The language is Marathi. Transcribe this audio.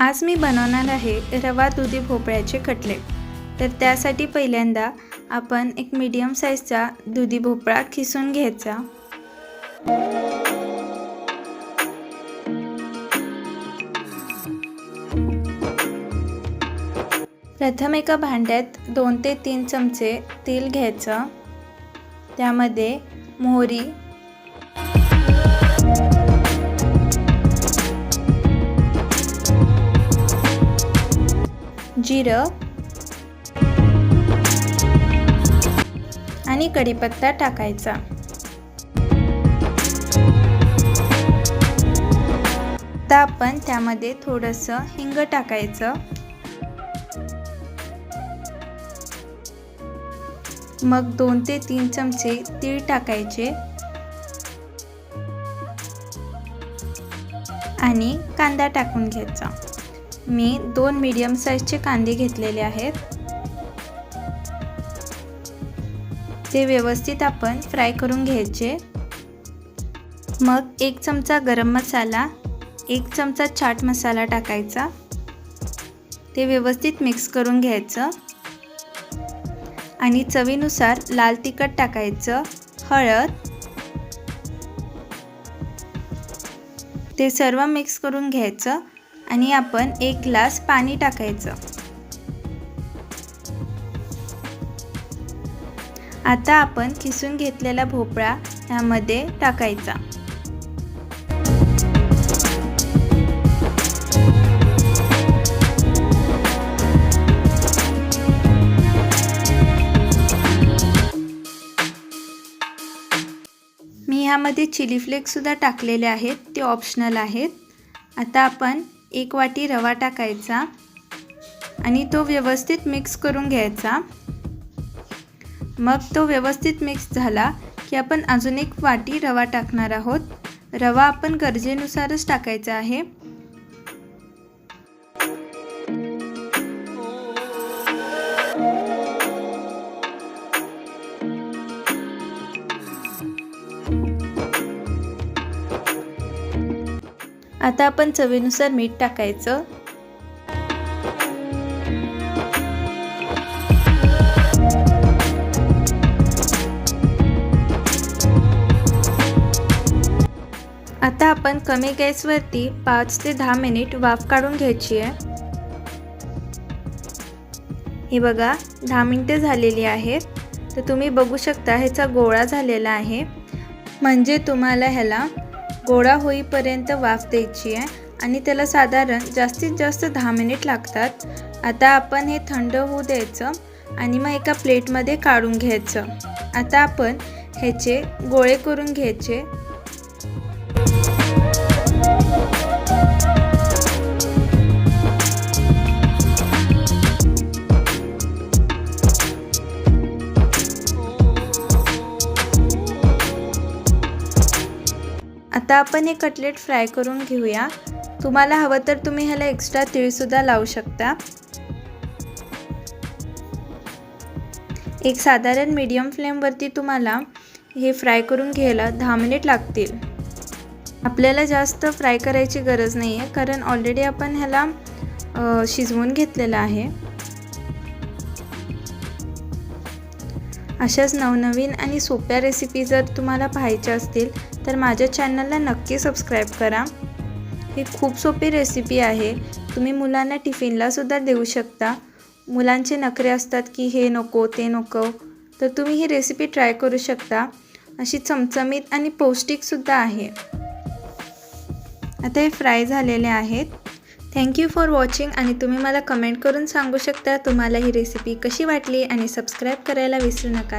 आज मी बनवणार आहे रवा दुधी भोपळ्याचे कटलेट तर त्यासाठी पहिल्यांदा आपण एक मीडियम साईजचा दुधी भोपळा खिसून घ्यायचा. प्रथम एका भांड्यात दोन ते तीन चमचे तेल घ्यायचं. त्यामध्ये मोहरी जिरं. आणि कढीपत्ता टाकायचा. आता आपण त्यामध्ये थोडंसं हिंग टाकायचं. मग दोन ते तीन चमचे तीळ टाकायचे. आणि कांदा टाकून घ्यायचा. मी दोन मीडियम साईजचे कांदे घेतलेले आहेत. ते व्यवस्थित आपण फ्राय करून घ्यायचे. मग एक चमचा गरम मसाला एक चमचा चाट मसाला टाकायचा. ते व्यवस्थित मिक्स करून घ्यायचं. आणि चवीनुसार लाल तिखट टाकायचं हळद. ते सर्व मिक्स करून घ्यायचं. आणि आपण एक ग्लास पाणी टाकायचं. आता आपण किसून घेतलेला भोपळा ह्यामध्ये टाकायचा. मी ह्यामध्ये चिली फ्लेक्ससुद्धा टाकलेले आहेत ते ऑप्शनल आहेत. आता आपण एक वाटी रवा टाकायचा आणि तो व्यवस्थित मिक्स करून घ्यायचा. मग तो व्यवस्थित मिक्स झाला की आपण अजून एक वाटी रवा टाकणार आहोत. रवा आपण गरजेनुसारच टाकायचा आहे. आता आपण चवीनुसार मीठ टाकायचं. आता आपण कमी गॅसवरती पाच ते दहा मिनिट वाफ काढून घ्यायची आहे. हे बघा दहा मिनटे झालेली आहेत. तर तुम्ही बघू शकता ह्याचा गोळा झालेला आहे. म्हणजे तुम्हाला ह्याला गोळा होईपर्यंत वाफ द्यायची आहे आणि त्याला साधारण जास्तीत जास्त दहा मिनिट लागतात. आता आपण हे थंड होऊ द्यायचं आणि मग एका प्लेटमध्ये काढून घ्यायचं. आता आपण ह्याचे गोळे करून घ्यायचे. आता आपण हे कटलेट फ्राय करून घेऊया. तुम्हाला हवं तर तुम्ही ह्याला एक्स्ट्रा तीळसुद्धा लावू शकता. एक साधारण मीडियम फ्लेमवरती तुम्हाला हे फ्राय करून घ्यायला दहा मिनिट लागतील. आपल्याला जास्त फ्राय करायची गरज नाही आहे कारण ऑलरेडी आपण ह्याला शिजवून घेतलेलं आहे. अशाच नवनवीन आणि सोप्या रेसिपी जर तुम्हाला पाहायच्या असतील तर माझ्या चॅनलला नक्की सबस्क्राईब करा. ही खूप सोपी रेसिपी आहे. तुम्ही मुलांना टिफिनलासुद्धा देऊ शकता. मुलांचे नखरे असतात की हे नको ते नको तर तुम्ही ही रेसिपी ट्राय करू शकता. अशी चमचमीत आणि पौष्टिकसुद्धा आहे. आता हे फ्राय झालेले आहेत. थँक्यू फॉर वॉचिंग आणि तुम्ही मला कमेंट करून सांगू शकता तुम्हाला ही रेसिपी कशी वाटली आणि सबस्क्राईब करायला विसरू नका.